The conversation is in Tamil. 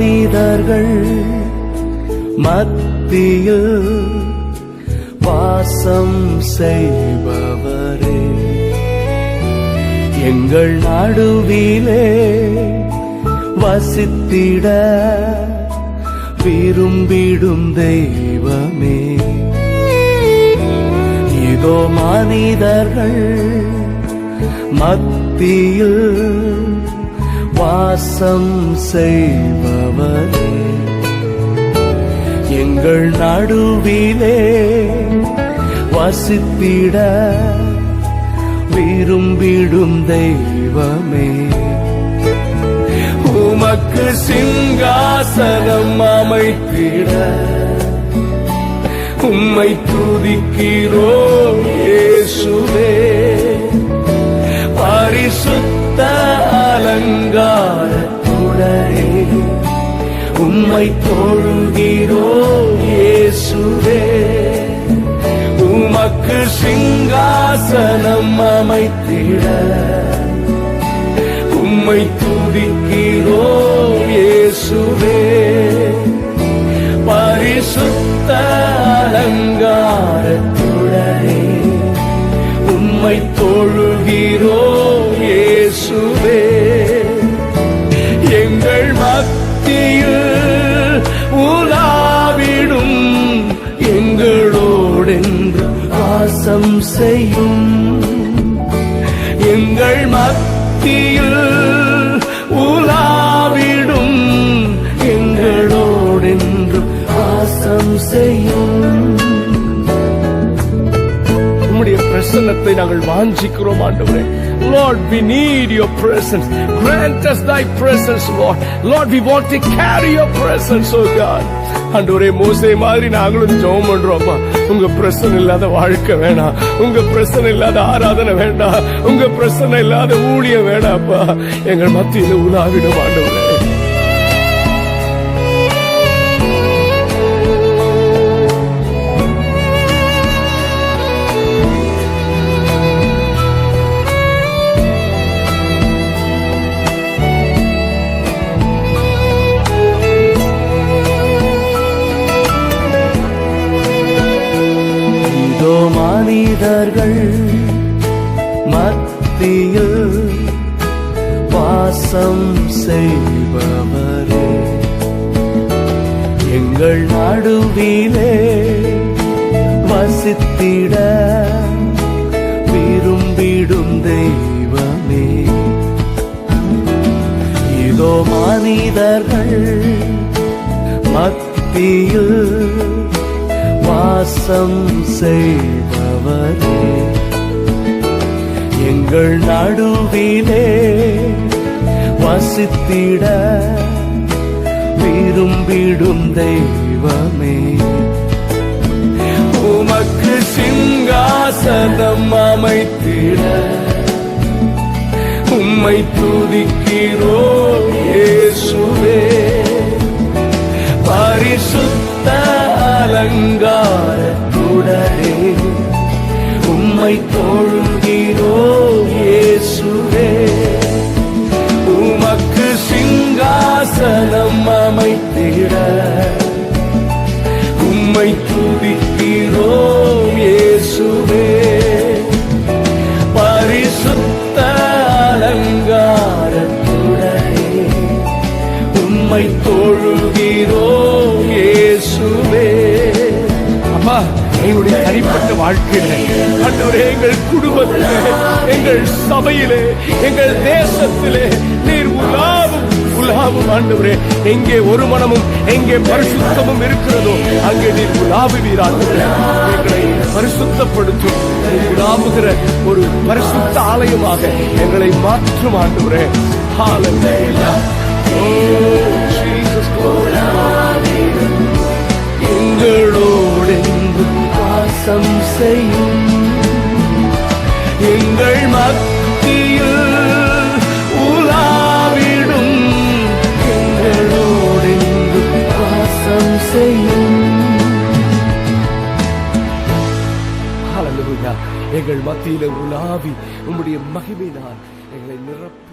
மனிதர்கள் மத்தியில் வாசம் செய்பவரே. எங்கள் நடுவிலே வசித்திட விரும்பிடும் தெய்வமே. இதோ மனிதர்கள் மத்தியில் வாசம் செய்பவரே எங்கள் நடுவிலே வசித்திட விரும்பிடும் தெய்வமே. உமக்கு சிங்காசனம் அமைத்திட உம்மை துதிக்கிறோ இயேசுவே. பரிசுத்த அலங்கார அலங்காரத்துடனே உம்மை தொழுகிறோம் இயேசுவே. உமக்கு சிங்காசனம் அமைத்திட உம்மை துதிக்கிறோ இயேசுவே. பரிசுத்த அலங்கார அலங்காரத்துடனே உம்மை தொழுகிறோம் இயேசுவே. மத்தியில் உலாவிடும் எங்களோடென்று வாசம் செய்யும். எங்கள் மத்தியில் உலாவிடும் எங்களோடென்று வாசம் செய்யும். உம்முடைய பிரசன்னத்தை நாங்கள் வாஞ்சிக்கிறோம் ஆண்டவரே Lord, we need your presence. Grant us thy presence, Lord. Lord, we want to carry your presence, oh God. ஆண்டவரே மோசே மாதிரி நாங்களும் ஜெபம் பண்றோம்மா உங்க பிரச்சனை இல்லாத வாழ்க்கை வேணாம் உங்க பிரச்சனை இல்லாத ஆராதனை வேண்டாம் உங்க பிரச்சனை இல்லாத ஊழியம் வேணாப்பா எங்கள் மத்தியில் உலாவிடும் ஆண்டவரே மனிதர்கள் மத்தியில் வாசம் செய்பவரே. எங்கள் நடுவிலே வசித்திட விரும்பிடும் தெய்வமே. இதோ மனிதர்கள் மத்தியில் வாசம் அவரே எங்கள் நடுவிலே வசித்திட விரும்பிடும் தெய்வமே. உமக்கு சிங்காசனம் அமைத்திட உம்மை துதிக்கிறோம். தொழுகிறோம் இயேசுவே. உமக்கு சிங்காசனம் அமைத்திட. உம்மை துதிக்கிறோம் இயேசுவே. பரிசுத்த அலங்காரத்துடனே உம்மை தொழுகிறோம் எங்களுடைய தனிப்பட்ட வாழ்க்கையில ஆண்டவரே எங்கள் குடும்பத்திலே எங்கள் சபையிலே எங்கள் தேசத்திலே நீர் உலாவும் உலாவும் ஆண்டவரே. எங்கே ஒரு மனமும் எங்கே பரிசுத்தமும் இருக்கிறதோ அங்கே நீர் உலாவுவீராண்டவரே எங்களை பரிசுத்தப்படுத்தும் உலாவுகிற ஒரு பரிசுத்த ஆலயமாக எங்களை மாற்றும் ஆண்டவரே. Hallelujah. செய்யும். எங்கள் மத்தியில் உலாவிடும். எங்களோடு வாசம் செய்யும். எங்கள் மத்தியில உலாவி உம்முடைய மகிமையினால் எங்களை நிரப்ப